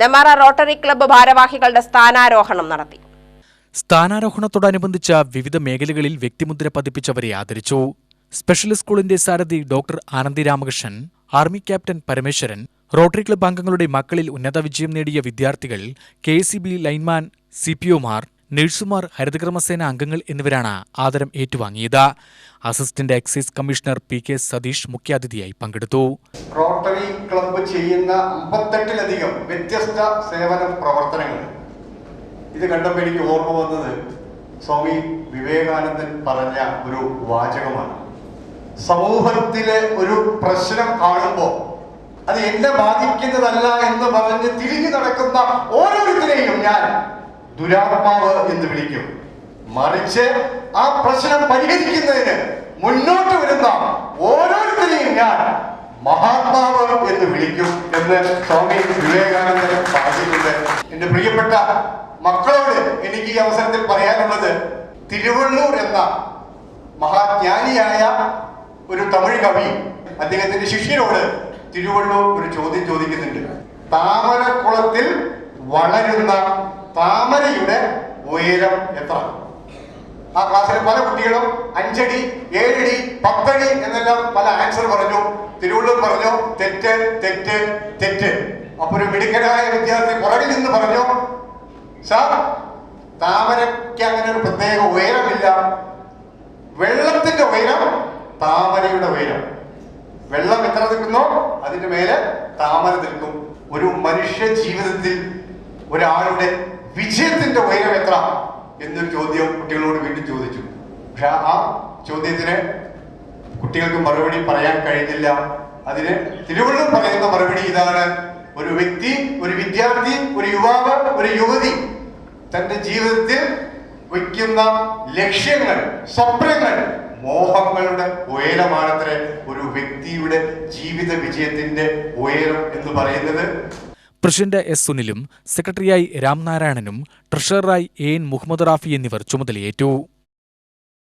നെമാറ rotary club ഭാരവാഹികളുടെ സ്ഥാനാരോഹണം നടത്തി. സ്ഥാനാരോഹണത്തോടനുബന്ധിച്ച വിവിധ മേഖലകളിൽ വ്യക്തിമുദ്ര പതിപ്പിച്ചവരെ ആദരിച്ചു. സ്പെഷ്യൽ സ്കൂളിന്റെ സാരഥി doctor Anandi Ramakrishnan army captain Parameswaran rotary club അംഗങ്ങളുടെ മക്കളിൽ ഉന്നത വിജയം നേടിയ വിദ്യാർത്ഥികൾ K C B lineman C P ഒമാർ നഴ്സുമാർ ഹരിതകർമ്മസേന അംഗങ്ങൾ എന്നിവരാണ് ആദരം ഏറ്റുവാങ്ങിയത്. Assistant excise commissioner P K Satheesh മുഖ്യാതിഥിയായി പങ്കെടുത്തു. റോട്ടറി ക്ലബ്ബ് ചെയ്യുന്ന അമ്പത്തെട്ടിലധികം വ്യത്യസ്ത സേവന പ്രവർത്തനങ്ങൾ. ഇത് കണ്ടപ്പോൾ എനിക്ക് ഓർമ്മ വന്നത് സ്വാമി വിവേകാനന്ദൻ പറഞ്ഞ ഒരു വാചകമാണ്. സമൂഹത്തിലെ ഒരു പ്രശ്നം കാണുമ്പോൾ അത് എന്നെ ബാധിക്കുന്നതല്ല എന്ന് പറഞ്ഞ് തിരിഞ്ഞു നടക്കുന്ന ഓരോരുത്തരെയും ഞാൻ ദുരാത്മാവ് എന്ന് വിളിക്കും. മറിച്ച് ആ പ്രശ്നം പരിഹരിക്കുന്നതിന് മുന്നോട്ട് വരുന്ന ഓരോരുത്തരെയും ഞാൻ മഹാത്മാവ് എന്ന് വിളിക്കും എന്ന് സ്വാമി വിവേകാനന്ദൻ പറഞ്ഞിട്ടുണ്ട് എന്റെ പ്രിയപ്പെട്ട മക്കളോട് എനിക്ക് ഈ അവസരത്തിൽ പറയാനുള്ളത് തിരുവള്ളൂർ എന്ന മഹാജ്ഞാനിയായ ഒരു തമിഴ് കവി അദ്ദേഹത്തിന്റെ ശിഷ്യരോട് തിരുവള്ളൂർ ഒരു ചോദ്യം ചോദിക്കുന്നുണ്ട്. താമരക്കുളത്തിൽ വളരുന്ന താമരയുടെ ഉയരം എത്ര? ആ ക്ലാസ്സിലെ പല കുട്ടികളും അഞ്ചടി ഏഴടി പത്തടി എന്നെല്ലാം പല ആൻസർ പറഞ്ഞു. തിരുവള്ളൂർ പറഞ്ഞു തെറ്റ് തെറ്റ് തെറ്റ്. അപ്പൊ ഒരു മിടുക്കനായ വിദ്യാർത്ഥി പുറകിൽ നിന്ന് പറഞ്ഞു സാർ താമരയ്ക്ക് അങ്ങനെ ഒരു പ്രത്യേക ഉയരമില്ല. വെള്ളത്തിന്റെ ഉയരം താമരയുടെ ഉയരം. വെള്ളം എത്ര നിൽക്കുന്നോ? അതിന്റെ മേലെ താമര നിൽക്കും. ഒരു മനുഷ്യ ജീവിതത്തിൽ ഒരാളുടെ വിജയത്തിന്റെ ഉയരം എത്ര എന്നൊരു ചോദ്യം കുട്ടികളോട് വീണ്ടും ചോദിച്ചു. പക്ഷെ ആ ചോദ്യത്തിന് കുട്ടികൾക്ക് മറുപടി പറയാൻ കഴിഞ്ഞില്ല. അതിന് തിരുവള്ളൂർ പറയുന്ന മറുപടി ഇതാണ്. ഒരു വ്യക്തി ഒരു വിദ്യാർത്ഥി ഒരു യുവാവ് ഒരു യുവതി തന്റെ ജീവിതത്തിൽ വയ്ക്കുന്ന ലക്ഷ്യങ്ങൾ സ്വപ്നങ്ങൾ മോഹങ്ങളുടെ ഉയരമാണത്രേ ഒരു വ്യക്തിയുടെ ജീവിത വിജയത്തിന്റെ ഉയരം എന്ന് പറയുന്നത്. പ്രസിഡന്റ് എസ് സുനിലും സെക്രട്ടറിയായി രാംനാരായണനും ട്രഷററായി എ എൻ മുഹമ്മദ് റാഫി എന്നിവർ ചുമതലയേറ്റു.